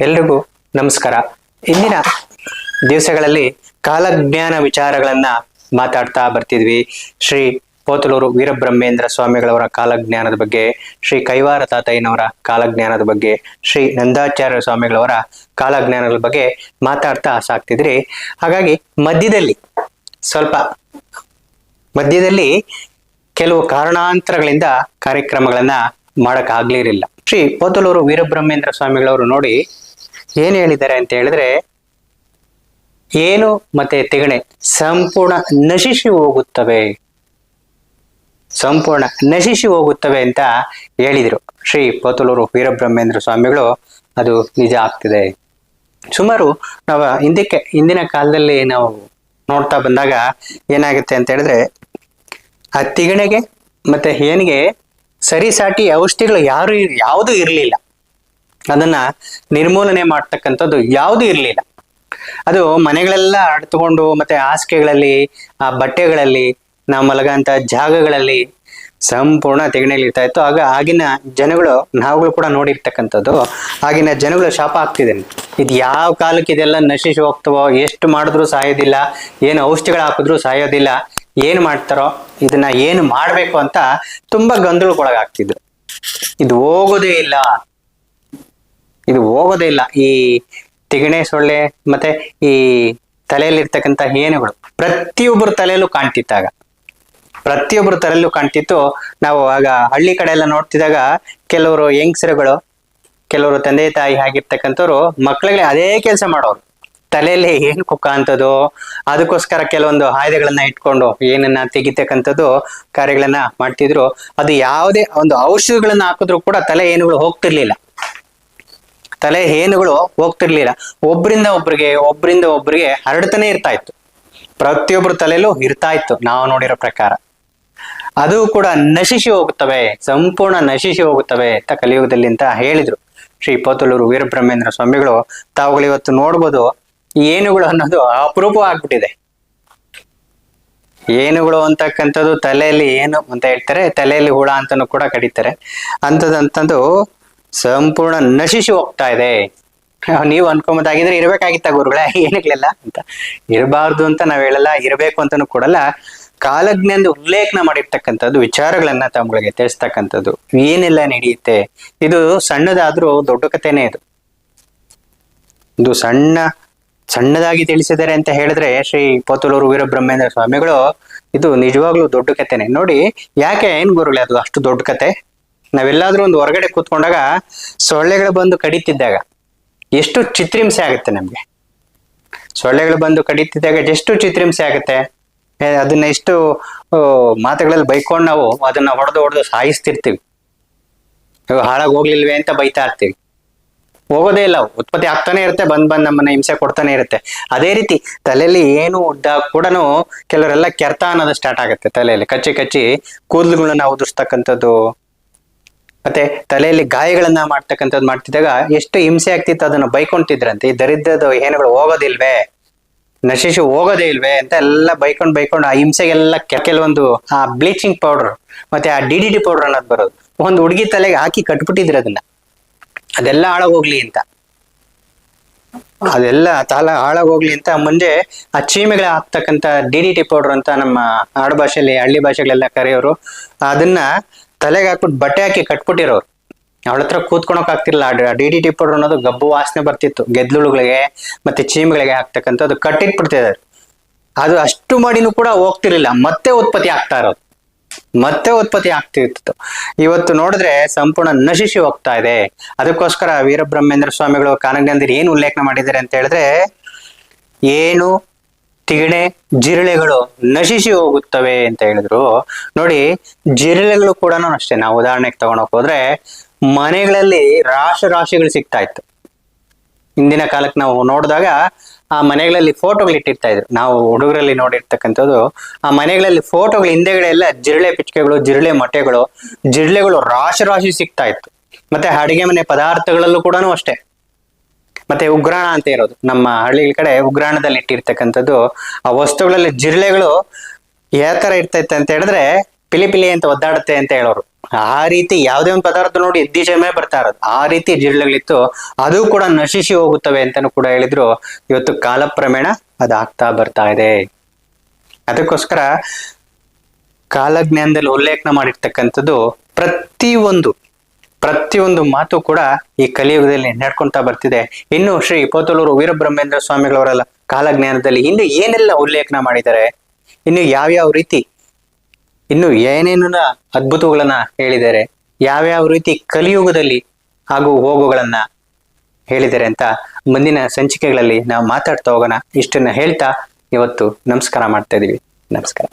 ಎಲ್ರಿಗೂ ನಮಸ್ಕಾರ. ಇಂದಿನ ದಿವಸಗಳಲ್ಲಿ ಕಾಲಜ್ಞಾನ ವಿಚಾರಗಳನ್ನ ಮಾತಾಡ್ತಾ ಬರ್ತಿದ್ವಿ. ಶ್ರೀ ಪೋತಲೂರು ವೀರಬ್ರಹ್ಮೇಂದ್ರ ಸ್ವಾಮಿಗಳವರ ಕಾಲಜ್ಞಾನದ ಬಗ್ಗೆ, ಶ್ರೀ ಕೈವಾರ ತಾತಯ್ಯನವರ ಕಾಲಜ್ಞಾನದ ಬಗ್ಗೆ, ಶ್ರೀ ನಂದಾಚಾರ್ಯ ಸ್ವಾಮಿಗಳವರ ಕಾಲಜ್ಞಾನದ ಬಗ್ಗೆ ಮಾತಾಡ್ತಾ ಸಾಕ್ತಿದ್ರಿ. ಹಾಗಾಗಿ ಮಧ್ಯದಲ್ಲಿ ಸ್ವಲ್ಪ, ಮಧ್ಯದಲ್ಲಿ ಕೆಲವು ಕಾರಣಾಂತರಗಳಿಂದ ಕಾರ್ಯಕ್ರಮಗಳನ್ನ ಮಾಡಕ್ ಆಗ್ಲಿರಲಿಲ್ಲ. ಶ್ರೀ ಪೋತಲೂರು ವೀರಬ್ರಹ್ಮೇಂದ್ರ ಸ್ವಾಮಿಗಳವರು ನೋಡಿ ಏನು ಹೇಳಿದ್ದಾರೆ ಅಂತ ಹೇಳಿದ್ರೆ, ಏನು ಮತ್ತೆ ತಿಗಣೆ, ಸಂಪೂರ್ಣ ನಶಿಸಿ ಹೋಗುತ್ತವೆ. ಸಂಪೂರ್ಣ ನಶಿಸಿ ಹೋಗುತ್ತವೆ ಅಂತ ಹೇಳಿದರು ಶ್ರೀ ಪೋತಲೂರು ವೀರಬ್ರಹ್ಮೇಂದ್ರ ಸ್ವಾಮಿಗಳು. ಅದು ನಿಜ ಆಗ್ತಿದೆ. ಸುಮಾರು ನಾವು ಹಿಂದಕ್ಕೆ, ಹಿಂದಿನ ಕಾಲದಲ್ಲಿ ನಾವು ನೋಡ್ತಾ ಬಂದಾಗ ಏನಾಗುತ್ತೆ ಅಂತ ಹೇಳಿದ್ರೆ, ಆ ತಿಗಣೆಗೆ ಮತ್ತೆ ಏನಿಗೆ ಸರಿಸಾಟಿ ಔಷಧಿಗಳು ಯಾರು ಯಾವುದು ಇರಲಿಲ್ಲ. ಅದನ್ನ ನಿರ್ಮೂಲನೆ ಮಾಡ್ತಕ್ಕಂಥದ್ದು ಯಾವುದು ಇರಲಿಲ್ಲ. ಅದು ಮನೆಗಳೆಲ್ಲ ಅಡ್ತುಕೊಂಡು ಮತ್ತೆ ಹಾಸಿಗೆಗಳಲ್ಲಿ, ಆ ಬಟ್ಟೆಗಳಲ್ಲಿ, ನಾವು ಮಲಗಂತ ಜಾಗಗಳಲ್ಲಿ ಸಂಪೂರ್ಣ ತೆಗಣೆಲಿ ಇರ್ತಾ ಇತ್ತು. ಆಗ ಆಗಿನ ಜನಗಳು, ನಾವುಗಳು ಕೂಡ ನೋಡಿರ್ತಕ್ಕಂಥದ್ದು ಆಗಿನ ಜನಗಳು ಶಾಪ ಆಗ್ತಿದೆ. ಇದು ಯಾವ ಕಾಲಕ್ಕೆ ಇದೆಲ್ಲ ನಶಿಸಿ ಹೋಗ್ತವೋ, ಎಷ್ಟು ಮಾಡಿದ್ರು ಸಾಯೋದಿಲ್ಲ, ಏನು ಔಷಧಿಗಳು ಹಾಕಿದ್ರು ಸಾಯೋದಿಲ್ಲ ಏನು ಮಾಡ್ತಾರೋ ಇದನ್ನ ಏನು ಮಾಡಬೇಕು ಅಂತ ತುಂಬಾ ಗೊಂದಲಕ್ಕೊಳಗಾಗ್ತಿದ್ರು ಇದು ಹೋಗೋದೇ ಇಲ್ಲ. ಇದು ಹೋಗೋದೇ ಇಲ್ಲ. ಈ ತಿಗಣೆ, ಸೊಳ್ಳೆ ಮತ್ತೆ ಈ ತಲೆಯಲ್ಲಿರ್ತಕ್ಕಂತ ಏನುಗಳು ಪ್ರತಿಯೊಬ್ಬರ ತಲೆಯಲ್ಲೂ ಕಾಣ್ತಿತ್ತಾಗ ಪ್ರತಿಯೊಬ್ಬರ ತಲೆಯಲ್ಲೂ ಕಾಣ್ತಿತ್ತು. ನಾವು ಆಗ ಹಳ್ಳಿ ಕಡೆ ಎಲ್ಲ ನೋಡ್ತಿದ್ದಾಗ ಕೆಲವರು ಹೆಂಗಸರುಗಳು ಕೆಲವರು ತಂದೆ ತಾಯಿ ಆಗಿರ್ತಕ್ಕಂಥವ್ರು ಮಕ್ಕಳಿಗೆ ಅದೇ ಕೆಲಸ ಮಾಡೋರು. ತಲೆಯಲ್ಲಿ ಏನು ಕುಕ್ಕ ಅಂತದ್ದು ಅದಕ್ಕೋಸ್ಕರ ಕೆಲವೊಂದು ಆಯುಧಗಳನ್ನ ಇಟ್ಕೊಂಡು ಏನನ್ನ ತೆಗಿತಕ್ಕಂಥದ್ದು ಕಾರ್ಯಗಳನ್ನ ಮಾಡ್ತಿದ್ರು. ಅದು ಯಾವುದೇ ಒಂದು ಔಷಧಿಗಳನ್ನ ಹಾಕಿದ್ರು ಕೂಡ ತಲೆ ಏನುಗಳು ಹೋಗ್ತಿರ್ಲಿಲ್ಲ. ತಲೆ ಏನುಗಳು ಹೋಗ್ತಿರ್ಲಿಲ್ಲ. ಒಬ್ರಿಂದ ಒಬ್ರಿಗೆ ಒಬ್ರಿಂದ ಒಬ್ರಿಗೆ ಹರಡ್ತಾನೆ ಇರ್ತಾ ಇತ್ತು. ಪ್ರತಿಯೊಬ್ಬರ ತಲೆಯಲ್ಲೂ ಇರ್ತಾ ಇತ್ತು, ನಾವು ನೋಡಿರೋ ಪ್ರಕಾರ. ಅದು ಕೂಡ ನಶಿಸಿ ಹೋಗುತ್ತವೆ, ಸಂಪೂರ್ಣ ನಶಿಸಿ ಹೋಗುತ್ತವೆ ಅಂತ ಕಲಿಯುಗದಲ್ಲಿ ಅಂತ ಹೇಳಿದ್ರು. ಶ್ರೀ ಪೋತಲೂರು ವೀರಬ್ರಹ್ಮೇಂದ್ರ ಸ್ವಾಮಿಗಳು. ತಾವುಗಳು ಇವತ್ತು ನೋಡ್ಬೋದು ಏನುಗಳು ಅನ್ನೋದು ಅಪರೂಪ ಆಗ್ಬಿಟ್ಟಿದೆ ಏನುಗಳು ಅಂತಕ್ಕಂಥದ್ದು ತಲೆಯಲ್ಲಿ ಏನು ಅಂತ ಹೇಳ್ತಾರೆ, ತಲೆಯಲ್ಲಿ ಹುಳ ಅಂತನೂ ಕೂಡ ಕರೀತಾರೆ ಅಂತದಂತದ್ದು ಸಂಪೂರ್ಣ ನಶಿಸಿ ಹೋಗ್ತಾ ಇದೆ. ನೀವು ಅನ್ಕೊಂಬೋದಾಗಿದ್ರೆ ಇರ್ಬೇಕಾಗಿತ್ತ ಗುರುಗಳೇ? ಏನುಗಳೆಲ್ಲ ಅಂತ. ಇರಬಾರ್ದು ಅಂತ ನಾವ್ ಹೇಳಲ್ಲ, ಇರಬೇಕು ಅಂತನೂ ಕೊಡಲ್ಲ. ಕಾಲಜ್ಞಾನದ ಉಲ್ಲೇಖನ ಮಾಡಿರ್ತಕ್ಕಂಥದ್ದು, ವಿಚಾರಗಳನ್ನ ತಮ್ಮಗಳಿಗೆ ತಿಳಿಸ್ತಕ್ಕಂಥದ್ದು ಏನೆಲ್ಲ ನಡೆಯುತ್ತೆ? ಇದು ಸಣ್ಣದಾದ್ರೂ ದೊಡ್ಡ ಕಥೆನೇ ಇದು. ಇದು ಸಣ್ಣ ಸಣ್ಣದಾಗಿ ತಿಳಿಸಿದ್ದಾರೆ ಅಂತ ಹೇಳಿದ್ರೆ ಶ್ರೀ ಪೋತಲೂರು ವೀರಬ್ರಹ್ಮೇಂದ್ರ ಸ್ವಾಮಿಗಳು, ಇದು ನಿಜವಾಗ್ಲೂ ದೊಡ್ಡ ಕಥೆನೆ. ನೋಡಿ, ಯಾಕೆ ಏನ್ ಗುರುಗಳೇ ಅದು ಅಷ್ಟು ದೊಡ್ಡ ಕತೆ ನಾವೆಲ್ಲಾದ್ರೂ ಒಂದು ಹೊರಗಡೆ ಕೂತ್ಕೊಂಡಾಗ ಸೊಳ್ಳೆಗಳು ಬಂದು ಕಡಿತಿದ್ದಾಗ ಎಷ್ಟು ಚಿತ್ರಿಂಸೆ ಆಗುತ್ತೆ ನಮ್ಗೆ? ಸೊಳ್ಳೆಗಳು ಬಂದು ಕಡಿತಿದ್ದಾಗ ಎಷ್ಟು ಚಿತ್ರಿಂಸೆ ಆಗುತ್ತೆ? ಅದನ್ನ ಎಷ್ಟು ಮಾತುಗಳಲ್ಲಿ ಬೈಕೊಂಡು ನಾವು ಅದನ್ನ ಹೊಡೆದು ಹೊಡೆದು ಸಾಯಿಸ್ತಿರ್ತೀವಿ. ಹಾಳಾಗಿ ಹೋಗ್ಲಿಲ್ವೇ ಅಂತ ಬೈತಾ ಇರ್ತೀವಿ. ಹೋಗೋದೇ ಇಲ್ಲ. ಉತ್ಪತ್ತಿ ಆಗ್ತಾನೆ ಇರುತ್ತೆ, ಬಂದ್ ಬಂದ್ ನಮ್ಮನ್ನ ಹಿಂಸೆ ಕೊಡ್ತಾನೆ ಇರುತ್ತೆ. ಅದೇ ರೀತಿ ತಲೆಯಲ್ಲಿ ಏನು ಉದ್ದ ಕೂಡ ಕೆಲವರೆಲ್ಲ ಕೆರ್ತ ಅನ್ನೋದು ಸ್ಟಾರ್ಟ್ ಆಗುತ್ತೆ ತಲೆಯಲ್ಲಿ. ಕಚ್ಚಿ ಕಚ್ಚಿ ಕೂದಲುಗಳನ್ನ ಉದುರಿಸ್ತಕ್ಕಂಥದ್ದು. ಮತ್ತೆ ತಲೆಯಲ್ಲಿ ಗಾಯಗಳನ್ನ ಮಾಡ್ತಕ್ಕಂಥದ್ದು ಮಾಡ್ತಿದ್ದಾಗ ಎಷ್ಟು ಹಿಂಸೆ ಆಗ್ತಿತ್ತು ಅದನ್ನ ಬೈಕೊಂತಿದ್ರಂತೆ. ಈ ದರಿದ್ರದ ಏನುಗಳು ಹೋಗೋದಿಲ್ವೇ? ನಶಿಸಿ ಹೋಗೋದೇ ಇಲ್ವೇ ಅಂತ ಎಲ್ಲ ಬೈಕೊಂಡ್ ಬೈಕೊಂಡು ಆ ಹಿಂಸೆಗೆಲ್ಲ ಕೆಲವೊಂದು ಆ ಬ್ಲೀಚಿಂಗ್ ಪೌಡರ್ ಮತ್ತೆ ಆ ಡಿ ಡಿ ಡಿ ಪೌಡರ್ ಅನ್ನೋದು ಬರೋದು. ಒಂದು ಹುಡುಗಿ ತಲೆಗೆ ಹಾಕಿ ಕಟ್ಬಿಟ್ಟಿದ್ರು ಅದನ್ನ. ಅದೆಲ್ಲ ಹಾಳಾಗೋಗ್ಲಿ ಅಂತ. ಅದೆಲ್ಲ ತಾಲ ಹಾಳಾಗೋಗ್ಲಿ ಅಂತ ಮುಂದೆ ಆ ಚೀಮೆಗಳ ಹಾಕ್ತಕ್ಕಂತ ಡಿ ಡಿ ಟಿ ಪೌಡರ್ ಅಂತ ನಮ್ಮ ಆಡು ಭಾಷೆಯಲ್ಲಿ ಹಳ್ಳಿ ಭಾಷೆಗಳೆಲ್ಲ ಕರೆಯೋರು, ಅದನ್ನ ತಲೆಗೆ ಹಾಕ್ಬಿಟ್ಟು ಬಟ್ಟೆ ಹಾಕಿ ಕಟ್ಬಿಟ್ಟಿರೋರು. ಅವಳ ಹತ್ರ ಕೂತ್ಕೊಳಕ್ ಆಗ್ತಿರ್ಲಿಲ್ಲ. ಡಿ ಡಿ ಟಿ ಪೌಡರ್ ಅನ್ನೋದು ಗಬ್ಬು ವಾಸನೆ ಬರ್ತಿತ್ತು. ಗೆದ್ಲುಳುಗಳಿಗೆ ಮತ್ತೆ ಚೀಮೆಗಳಿಗೆ ಹಾಕ್ತಕ್ಕಂಥದ್ದು ಕಟ್ಟಿಟ್ಬಿಡ್ತಿದ್ದಾರೆ. ಅದು ಅಷ್ಟು ಮಾಡಿನೂ ಕೂಡ ಹೋಗ್ತಿರ್ಲಿಲ್ಲ. ಮತ್ತೆ ಉತ್ಪತ್ತಿ ಆಗ್ತಾ ಇರೋದು. ಮತ್ತೆ ಉತ್ಪತ್ತಿ ಆಗ್ತಿತ್ತು ಇವತ್ತು ನೋಡಿದ್ರೆ ಸಂಪೂರ್ಣ ನಶಿಸಿ ಹೋಗ್ತಾ ಇದೆ. ಅದಕ್ಕೋಸ್ಕರ ವೀರಬ್ರಹ್ಮೇಂದ್ರ ಸ್ವಾಮಿಗಳು ಕಾನಜ್ಞಾನದಲ್ಲಿ ಏನು ಉಲ್ಲೇಖನ ಮಾಡಿದ್ದಾರೆ ಅಂತ ಹೇಳಿದ್ರೆ, ಏನು ತಿಗಣೆ ಜಿರಳೆಗಳು ನಶಿಸಿ ಹೋಗುತ್ತವೆ ಅಂತ ಹೇಳಿದ್ರು. ನೋಡಿ, ಜಿರಳೆಗಳು ಕೂಡ ಅಷ್ಟೇ. ನಾವು ಉದಾಹರಣೆಗೆ ತಗೊಂಡೋಗ್ ಹೋದ್ರೆ, ಮನೆಗಳಲ್ಲಿ ರಾಶಿ ರಾಶಿಗಳು ಸಿಗ್ತಾ ಇತ್ತು. ಹಿಂದಿನ ಕಾಲಕ್ಕೆ ನಾವು ನೋಡಿದಾಗ ಆ ಮನೆಗಳಲ್ಲಿ ಫೋಟೋಗಳು ಇಟ್ಟಿರ್ತಾ ಇದ್ರು. ನಾವು ಹುಡುಗರಲ್ಲಿ ನೋಡಿರ್ತಕ್ಕಂಥದ್ದು, ಆ ಮನೆಗಳಲ್ಲಿ ಫೋಟೋಗಳು ಹಿಂದೆಗಡೆ ಎಲ್ಲ ಜಿರಳೆ ಪಿಚ್ಕೆಗಳು, ಜಿರಳೆ ಮೊಟ್ಟೆಗಳು, ಜಿರಳೆಗಳು ರಾಶಿ ರಾಶಿ ಸಿಗ್ತಾ ಇತ್ತು. ಮತ್ತೆ ಅಡಿಗೆ ಮನೆ ಪದಾರ್ಥಗಳಲ್ಲೂ ಕೂಡ ಅಷ್ಟೇ. ಮತ್ತೆ ಉಗ್ರಾಣ ಅಂತ ಇರೋದು. ನಮ್ಮ ಹಳ್ಳಿ ಕಡೆ ಉಗ್ರಾಣದಲ್ಲಿ ಇಟ್ಟಿರ್ತಕ್ಕಂಥದ್ದು, ಆ ವಸ್ತುಗಳಲ್ಲಿ ಜಿರಳೆಗಳು ಯಾವ ತರ ಇರ್ತೈತೆ ಅಂತ ಹೇಳಿದ್ರೆ ಪಿಲಿ ಪಿಲಿ ಅಂತ ಒದ್ದಾಡುತ್ತೆ ಅಂತ ಹೇಳೋರು. ಆ ರೀತಿ ಯಾವುದೇ ಒಂದು ಪದಾರ್ಥ ನೋಡಿ ಎದ್ದಿಜಮೆ ಬರ್ತಾ ಇರೋದು. ಆ ರೀತಿ ಜಿರಳೆಗಳಿತ್ತು. ಅದು ಕೂಡ ನಶಿಸಿ ಹೋಗುತ್ತವೆ ಅಂತಾನು ಕೂಡ ಹೇಳಿದ್ರು. ಇವತ್ತು ಕಾಲಕ್ರಮೇಣ ಅದಾಗ್ತಾ ಬರ್ತಾ ಇದೆ. ಅದಕ್ಕೋಸ್ಕರ ಕಾಲಜ್ಞಾನದಲ್ಲಿ ಉಲ್ಲೇಖನ ಮಾಡಿರ್ತಕ್ಕಂಥದ್ದು ಪ್ರತಿಯೊಂದು ಪ್ರತಿಯೊಂದು ಮಾತು ಕೂಡ ಈ ಕಲಿಯುಗದಲ್ಲಿ ನಡ್ಕೊಂತಾ ಬರ್ತಿದೆ. ಇನ್ನು ಶ್ರೀ ಪೋತಲೂರು ವೀರಬ್ರಹ್ಮೇಂದ್ರ ಸ್ವಾಮಿಗಳವರೆಲ್ಲ ಕಾಲಜ್ಞಾನದಲ್ಲಿ ಇನ್ನು ಏನೆಲ್ಲ ಉಲ್ಲೇಖನ ಮಾಡಿದ್ದಾರೆ? ಇನ್ನು ಯಾವ್ಯಾವ ರೀತಿ ಇನ್ನು ಏನೇನು ಅದ್ಭುತಗಳನ್ನ ಹೇಳಿದ್ದಾರೆ, ಯಾವ್ಯಾವ ರೀತಿ ಕಲಿಯುಗದಲ್ಲಿ ಹಾಗೂ ಹೋಗುಗಳನ್ನ ಹೇಳಿದ್ದಾರೆ ಅಂತ ಮುಂದಿನ ಸಂಚಿಕೆಗಳಲ್ಲಿ ನಾವು ಮಾತಾಡ್ತಾ ಹೋಗೋಣ. ಇಷ್ಟನ್ನ ಹೇಳ್ತಾ ಇವತ್ತು ನಮಸ್ಕಾರ ಮಾಡ್ತಾ ಇದೀವಿ. ನಮಸ್ಕಾರ.